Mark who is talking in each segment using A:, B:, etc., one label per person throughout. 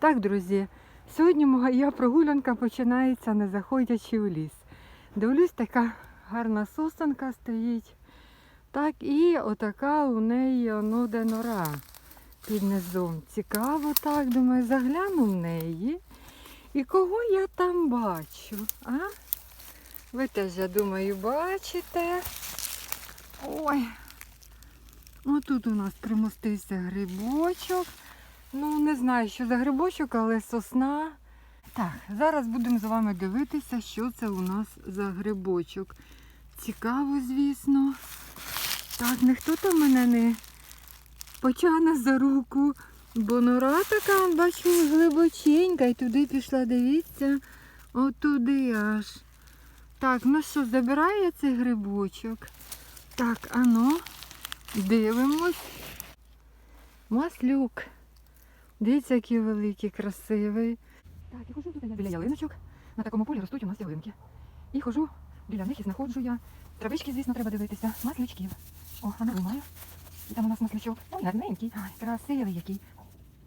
A: Так, друзі, сьогодні моя прогулянка починається, не заходячи у ліс. Дивлюсь, така гарна сосенка стоїть. Так, і отака у неї ну, де нора під низом. Цікаво, так, думаю, загляну в неї. І кого я там бачу? А? Ви теж, я думаю, бачите. Ой. Отут у нас примостився грибочок. Ну, не знаю, що за грибочок, але сосна. Так, зараз будемо з вами дивитися, що це у нас за грибочок. Цікаво, звісно. Так, ніхто там мене не потягне за руку, бо нора така, бачу, глибоченька. І туди пішла, дивіться, отуди аж. Так, ну що, забираю я цей грибочок. Так, ано, дивимось. Маслюк. Дивіться, який великий, красивий. Так, і хожу тут біля ялиночок. На такому полі ростуть у нас ялинки. І хожу біля них і знаходжу я. Травички, звісно, треба дивитися. Маслючків. О, а виймаю. І там у нас маслючок. Ой, гарненький. Ай, красивий який.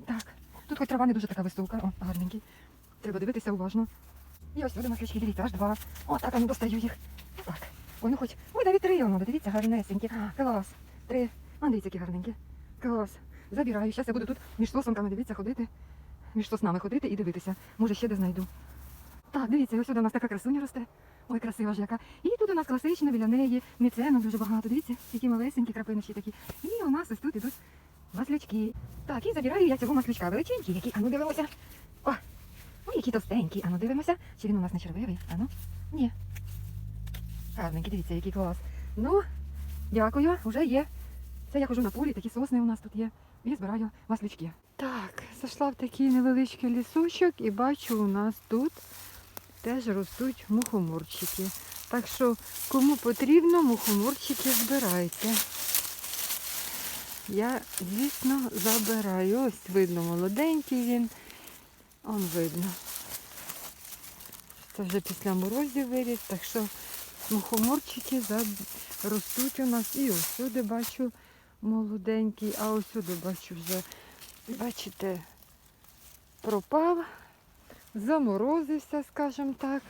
A: Так. Тут хоч трава не дуже така висока. О, гарненький. Треба дивитися уважно. І ось сюди маслючки, дивіться, аж два. О, так, а ну достаю їх. Так. Ой, ну хоч. Ой, навіть три, воно, дивіться, гарнесенькі. Клас. Три. А, дивіться, які гарненькі. Клас. Забираю. Зараз я буду тут між сосонками, дивіться, ходити. Між соснами ходити і дивитися. Може, ще де знайду. Так, дивіться, ось сюди у нас така красуня росте. Ой, красива ж яка. І тут у нас класична біля неї міцену дуже багато. Дивіться, які малесенькі крапиночки такі. І у нас ось тут ідуть маслючки. Так, і забираю я цього маслючка. Величенький, який. Ану, дивимося. О, ой, які товстенькі. Ану, дивимося. Чи він у нас не червивий? Ану? Ні. Гарненький, дивіться, який клас. Ну, дякую, вже є. Це я хожу на полі, такі сосни у нас тут є. І збираю маслючки. Так, зайшла в такий невеличкий лісочок і бачу, у нас тут теж ростуть мухоморчики. Так що, кому потрібно, мухоморчики збирайте. Я, звісно, забираю. Ось видно, молоденький він. Он видно. Це вже після морозів виріс, так що мухоморчики ростуть у нас. І ось сюди бачу молоденький, а ось бачу вже, бачите, пропав, заморозився, скажімо так.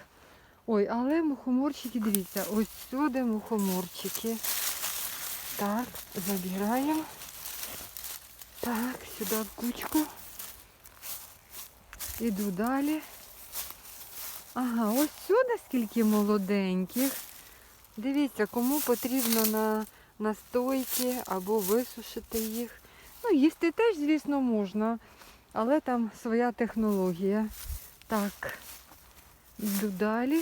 A: Ой, але мухоморчики, дивіться, ось сюди мухоморчики. Так, забираємо. Так, сюди в кучку. Іду далі. Ага, ось сюди скільки молоденьких. Дивіться, кому потрібно на настойки або висушити їх. Ну, їсти теж, звісно, можна, але там своя технологія. Так, йду далі.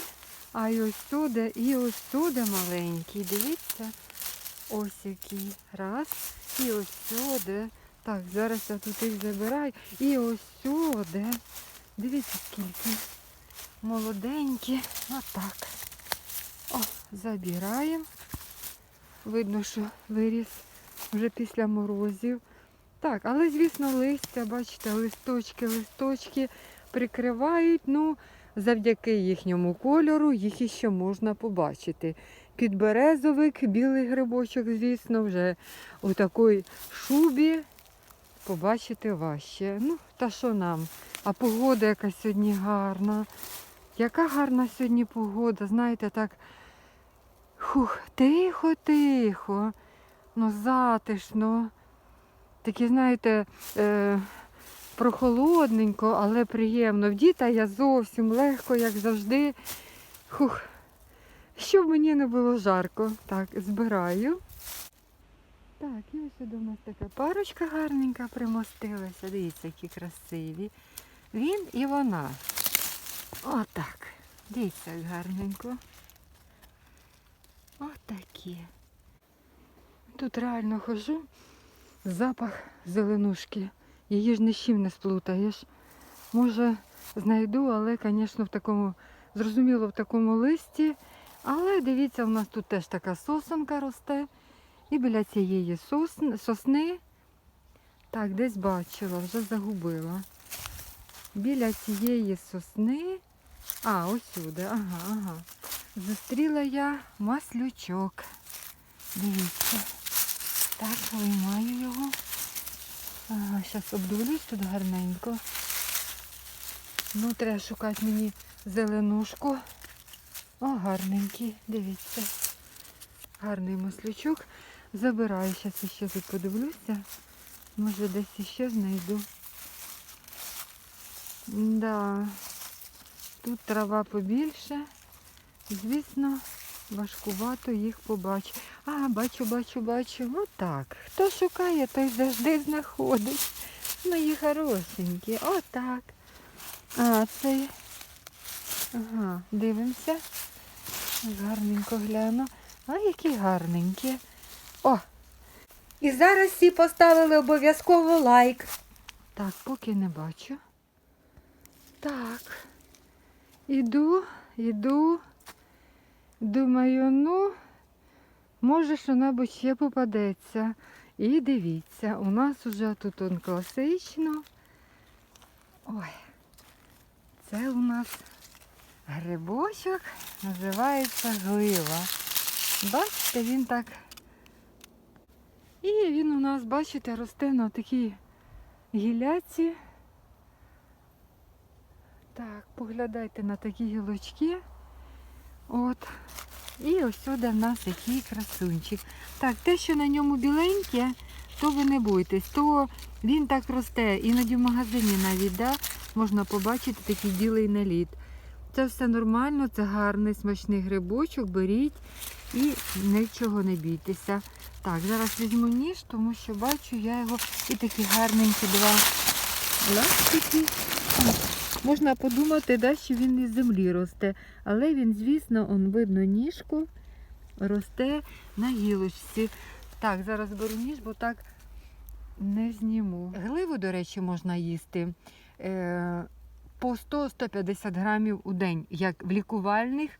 A: А і ось сюди, і ось сюди маленький. Дивіться. Ось який. Раз. І ось сюди. Так, зараз я тут їх забираю. І ось сюди. Дивіться, скільки. Молоденькі. Отак. О, забираємо. Видно, що виріс вже після морозів. Так, але, звісно, листя, бачите, листочки, листочки прикривають. Ну, завдяки їхньому кольору їх іще можна побачити. Підберезовик, білий грибочок, звісно, вже у такій шубі побачити важче. Ну, та що нам? А погода яка сьогодні гарна. Яка гарна сьогодні погода, знаєте, так хух, тихо-тихо, ну затишно. Такі, знаєте, е, прохолодненько, але приємно. В діта я зовсім легко, як завжди. Хух, щоб мені не було жарко. Так, збираю. Так, і ось у нас така парочка гарненька примостилася. Дивіться, які красиві. Він і вона. Отак. Дивіться, гарненько. Отакі. Тут реально хожу. Запах зеленушки. Її ж ні з чим не сплутаєш. Може, знайду, але, звісно, в такому, зрозуміло, в такому листі. Але дивіться, у нас тут теж така сосенка росте. І біля цієї сосни, сосни, так, десь бачила, вже загубила. Біля цієї сосни, а, ось сюди, ага, ага. Зустріла я маслючок. Дивіться. Так, виймаю його. Ага, зараз обдивлюсь тут гарненько. Ну, треба шукати мені зеленушку. О, гарненький, дивіться. Гарний маслючок. Забираю, зараз ще тут подивлюся. Може десь іще знайду. Да. Тут трава побільше. Звісно, важкувато їх побачити. А, бачу, бачу, бачу. Отак. Хто шукає, той завжди знаходить. Мої хорошенькі. Отак. А, цей. Ага, дивимося. Гарненько гляну. А які гарненькі. О!
B: І зараз всі поставили обов'язково лайк.
A: Так, поки не бачу. Так. Іду, іду. Думаю, ну, може, що-небудь ще попадеться. І дивіться, у нас уже тут он класично. Ой, це у нас грибочок, називається глива. Бачите, він так. І він у нас, бачите, росте на такій гіляці. Так, поглядайте на такі гілочки. От. І ось сюди в нас який красунчик. Так, те, що на ньому біленьке, то ви не бойтесь, то він так росте. Іноді в магазині навіть да, можна побачити такий білий наліт. Це все нормально, це гарний смачний грибочок, беріть і нічого не бійтеся. Так, зараз візьму ніж, тому що бачу я його і такі гарненькі два ластики. Можна подумати, да, що він із землі росте, але він, звісно, он видно ніжку, росте на гілочці. Так, зараз беру ніж, бо так не зніму. Гливу, до речі, можна їсти е, по 100-150 грамів у день, як в лікувальних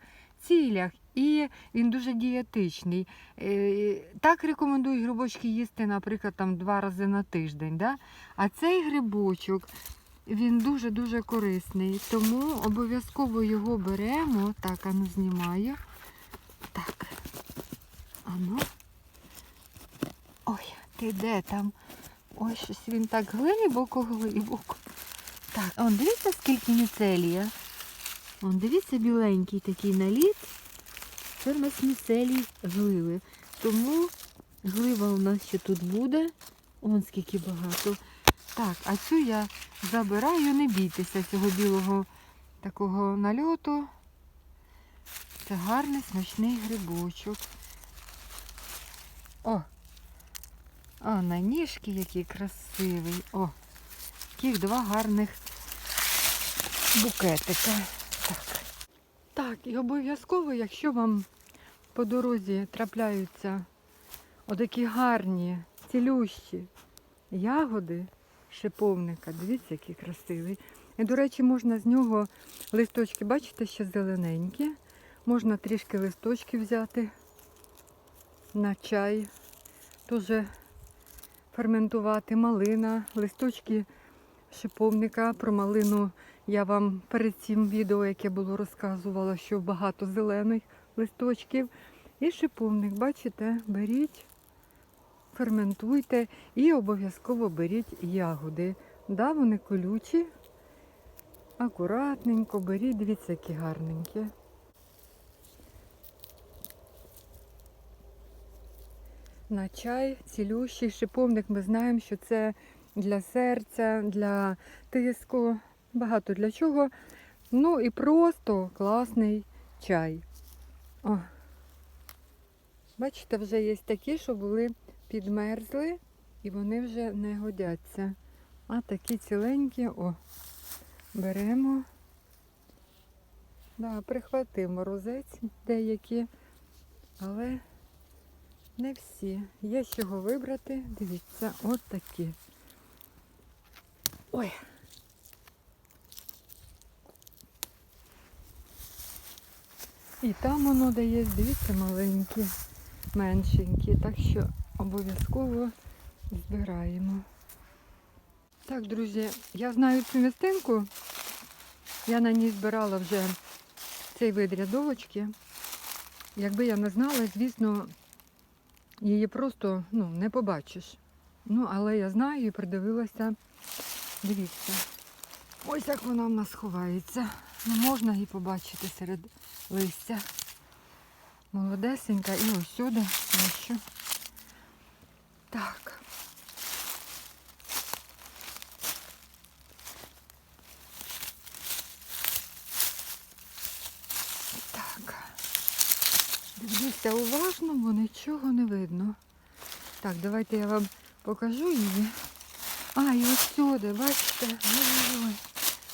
A: цілях. І він дуже дієтичний. Е, Так рекомендують грибочки їсти, наприклад, там два рази на тиждень. Да? А цей грибочок він дуже-дуже корисний, тому обов'язково його беремо. Так, ану знімаю. Так. Ану. Ой, ти де там? Ой, щось він так глибоко, глибоко. Так, он дивіться, скільки міцелія. Он дивіться, біленький такий наліт. Це в нас міцелій гливи. Тому глива у нас ще тут буде. Он скільки багато. Так, а цю я забираю, не бійтеся цього білого такого нальоту. Це гарний смачний грибочок. О! А, на ніжки який красивий. О! Таких два гарних букетика. Так. Так, і обов'язково, якщо вам по дорозі трапляються отакі гарні, цілющі ягоди шиповника, дивіться, який красивий. І, до речі, можна з нього листочки, бачите, ще зелененькі. Можна трішки листочки взяти на чай, теж ферментувати малина, листочки шиповника. Про малину я вам перед цим відео, яке було розказувала, що багато зелених листочків. І шиповник, бачите, беріть, ферментуйте і обов'язково беріть ягоди. Да, вони колючі. Акуратненько беріть, дивіться, які гарненькі. На чай, цілющий шиповник, ми знаємо, що це для серця, для тиску, багато для чого. Ну і просто класний чай. О. Бачите, вже є такі, що були підмерзли і вони вже не годяться. А такі ціленькі, о, беремо. Да, прихватив морозець деякі, але не всі. Є з чого вибрати. Дивіться, от такі. Ой. І там воно дає, дивіться, маленькі, меншенькі. Так що обов'язково збираємо. Так, друзі, я знаю цю містинку. Я на ній збирала вже цей вид рядовочки. Якби я не знала, звісно, її просто ну, не побачиш. Ну, але я знаю і придивилася. Дивіться. Ось як вона в нас ховається. Ну, можна її побачити серед листя. Молодесенька і ось сюди. Ось що. Так. Так. Дивіться уважно, бо нічого не видно. Так, давайте я вам покажу її. А, і ось сюди, бачите? Ой-ой-ой.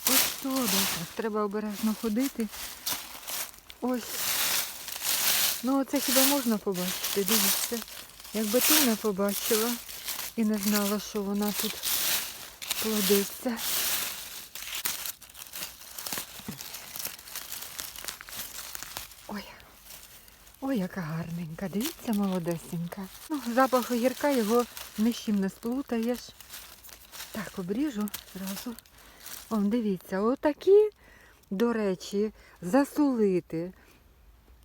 A: Ось сюди. Так, треба обережно ходити. Ось. Ну оце хіба можна побачити, дивіться. Якби ти не побачила і не знала, що вона тут плодиться. Ой. Ой, яка гарненька. Дивіться, молодесенька. Ну, запах огірка його ні з чим не сплутаєш. Так, обріжу зразу. Вон, дивіться, отакі, до речі, засолити,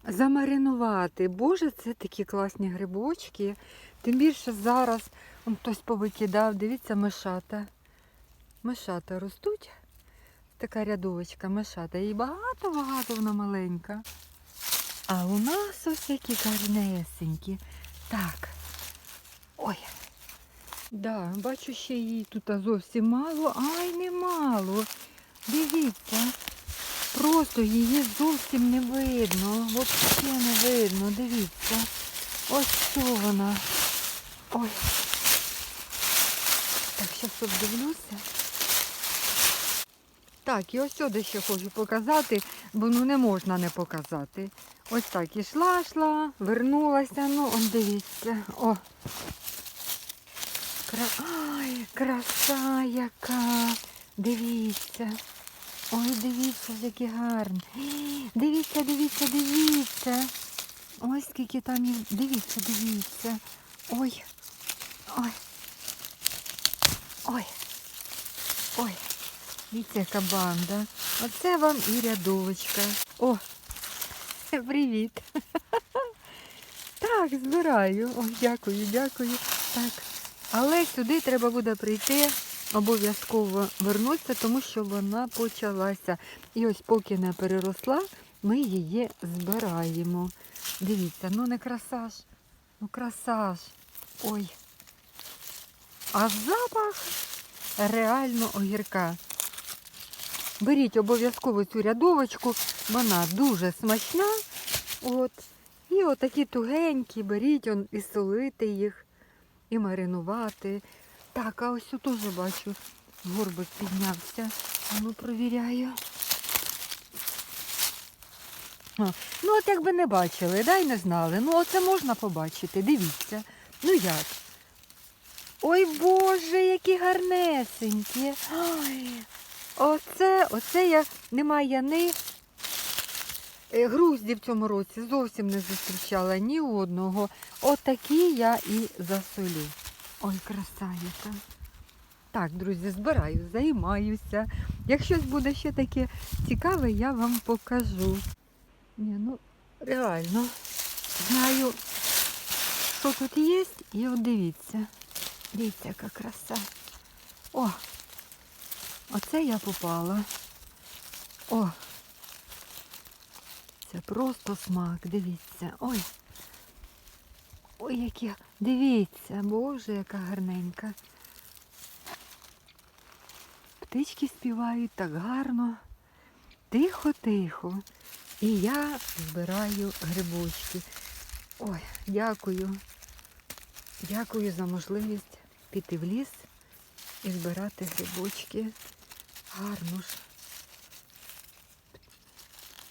A: замаринувати. Боже, це такі класні грибочки. Тим більше зараз он хтось повикидав, дивіться, мишата. Мишата ростуть. Така рядовочка мишата. І багато-багато вона маленька. А у нас ось які гарнесенькі. Так. Ой. Да, бачу, ще її тут зовсім мало. Ай, не мало. Дивіться. Просто її зовсім не видно. Взагалі не видно. Дивіться. Ось що вона. Ой. Так, зараз обдивлюся. Так, і ось сюди ще хочу показати, бо ну не можна не показати. Ось так ішла, йшла, вернулася, ну он дивіться. О. Кра... Ай, краса яка. Дивіться. Ой, дивіться, які гарні. Дивіться, дивіться, дивіться. Ой, скільки там їх. Дивіться, дивіться. Ой. Ой. Ой. Ой. Дивіться, яка банда. Оце вам і рядовочка. О, привіт. Так, збираю. Ой, дякую, дякую. Так. Але сюди треба буде прийти, обов'язково вернутися, тому що вона почалася. І ось поки не переросла, ми її збираємо. Дивіться, ну не краса ж. Ну краса ж. Ой. А запах реально огірка. Беріть обов'язково цю рядовочку, вона дуже смачна. От. І отакі тугенькі, беріть і солити їх, і маринувати. Так, а ось теж бачу, горбик піднявся. Ну, провіряю. А, ну, от якби не бачили, да, й не знали. Ну, оце можна побачити, дивіться. Ну як? Ой Боже, які гарнесенькі. Ой, оце, оце я немає ні е, грузді в цьому році зовсім не зустрічала ні одного. Отакі я і засолю. Ой, краса яка. Так, друзі, збираю, займаюся. Як щось буде ще таке цікаве, я вам покажу. Ні, ну, реально. Знаю, що тут є, і от дивіться. Дивіться, яка краса. О! Оце я попала. О! Це просто смак, дивіться. Ой. Ой, які. Дивіться, боже, яка гарненька. Птички співають так гарно. Тихо-тихо. І я збираю грибочки. Ой, дякую. Дякую за можливість піти в ліс і збирати грибочки. Гарно ж.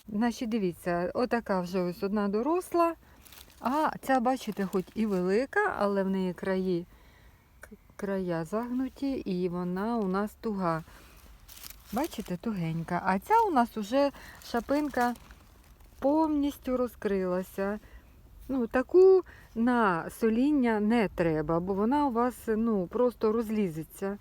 A: Значить, дивіться, отака вже ось одна доросла, а ця, бачите, хоч і велика, але в неї краї, края загнуті, і вона у нас туга. Бачите, тугенька. А ця у нас уже шапинка повністю розкрилася. Ну, таку на соління не треба, бо вона у вас ну, просто розлізеться.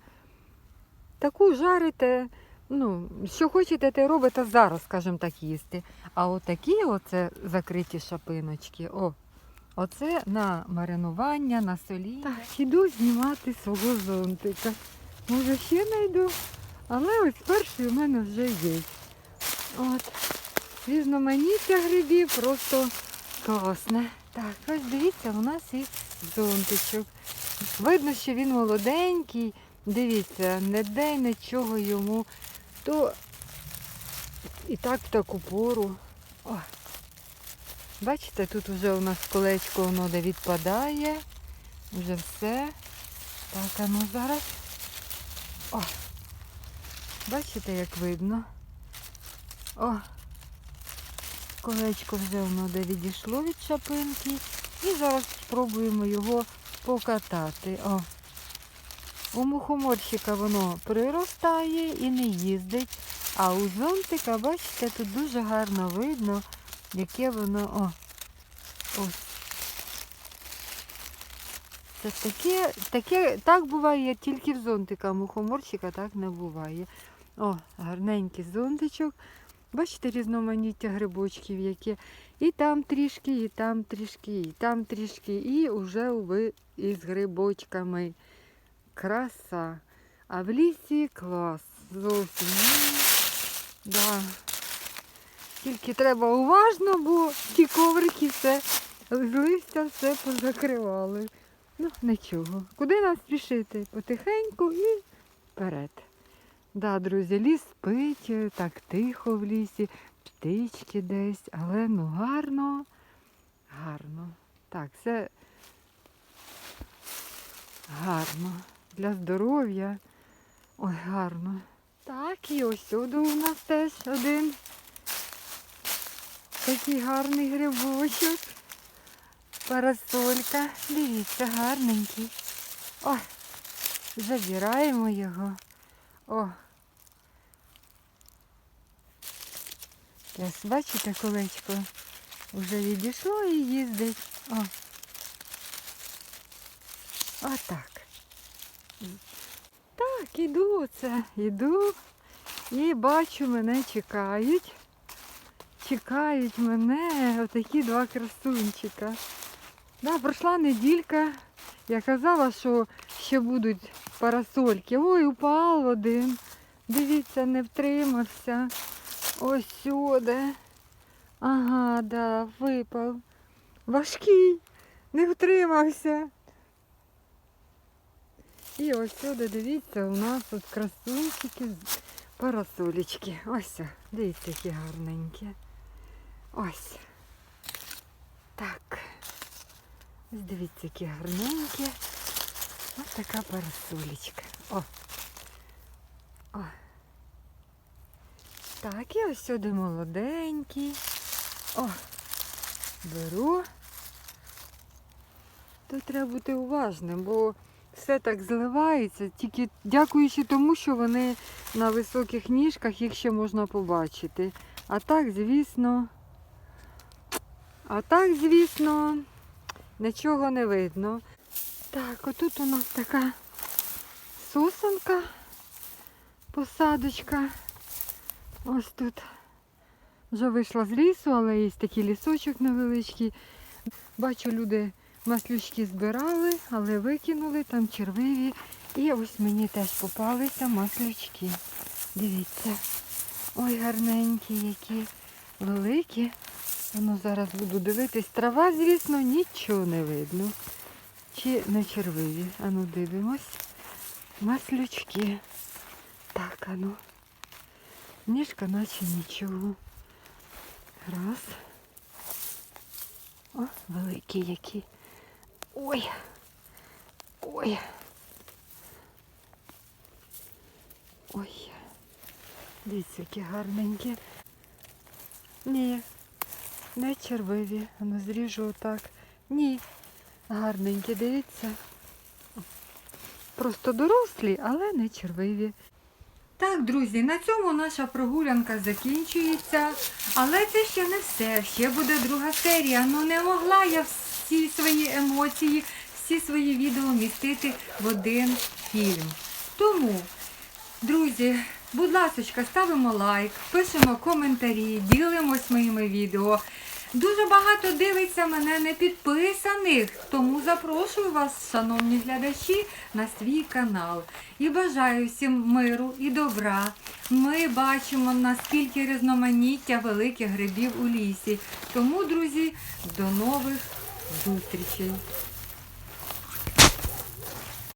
A: Таку жарите, ну, що хочете, те робите зараз, скажімо так, їсти. А отакі оце закриті шапиночки, о, оце на маринування, на соління. Так, іду знімати свого зонтика. Може, ще знайду? Але ось перший у мене вже є. От. Різноманіття грибів просто класне. Так, ось дивіться, у нас і зонтичок. Видно, що він молоденький. Дивіться, не дай нічого йому. То і так в таку пору. О. Бачите, тут вже у нас колечко воно де відпадає. Вже все. Так, а ну зараз. О! Бачите, як видно? О! Колечко вже воно де відійшло від шапинки. І зараз спробуємо його покатати. О! У мухоморщика воно приростає і не їздить. А у зонтика, бачите, тут дуже гарно видно, яке воно. О! Ось. Це таке, таке, так буває тільки в зонтика, а мухоморщика так не буває. О, гарненький зонтичок. Бачите різноманіття грибочків, які і там трішки, і там трішки, і там трішки, і вже ви із грибочками. Краса. А в лісі клас. Зовсім. Да. Тільки треба уважно, бо ті коврики все з листя все позакривали. Ну, нічого. Куди нам спішити? Потихеньку і вперед. Да, друзі, ліс спить, е, так тихо в лісі, птички десь, але ну гарно, гарно. Так, це гарно. Для здоров'я. Ой, гарно. Так, і ось сюди у нас теж один такий гарний грибочок. Парасолька. Дивіться, гарненький. О, забираємо його. О. Ось, бачите, колечко вже відійшло і їздить. О. Отак. Так, іду це, іду і бачу, мене чекають. Чекають мене отакі два красунчика. Да, пройшла неділька. Я казала, що ще будуть парасольки. Ой, упав один. Дивіться, не втримався. Ось сюди. Ага, да, випав. Важкий, не втримався. І ось сюди, дивіться, у нас тут красунчики, парасолечки. Ось, дивіться, які гарненькі. Ось. Так. Ось дивіться, які гарненькі. Ось така парасолечка. О. О. Так, і ось сюди молоденький. О, беру. Тут треба бути уважним, бо все так зливається, тільки дякуючи тому, що вони на високих ніжках їх ще можна побачити. А так, звісно, а так, звісно, нічого не видно. Так, отут у нас така сосенка, посадочка. Ось тут вже вийшла з лісу, але є такий лісочок невеличкий. Бачу, люди маслючки збирали, але викинули, там червиві. І ось мені теж попалися маслючки. Дивіться. Ой, гарненькі які, великі. Воно зараз буду дивитись. Трава, звісно, нічого не видно. Чи не червиві. Ану дивимось. Маслючки. Так, ану. Ніжка наче нічого. Раз. О, великі які. Ой. Ой. Ой. Дивіться, які гарненькі. Ні, не червиві. Ну, зріжу отак. Ні. Гарненькі, дивіться. Просто дорослі, але не червиві. Так, друзі, на цьому наша прогулянка закінчується. Але це ще не все. Ще буде друга серія. Ну не могла я всі свої емоції, всі свої відео містити в один фільм. Тому, друзі, будь ласка, ставимо лайк, пишемо коментарі, ділимось моїми відео. Дуже багато дивиться мене непідписаних, тому запрошую вас, шановні глядачі, на свій канал. І бажаю всім миру і добра. Ми бачимо наскільки різноманіття великих грибів у лісі. Тому, друзі, до нових зустрічей.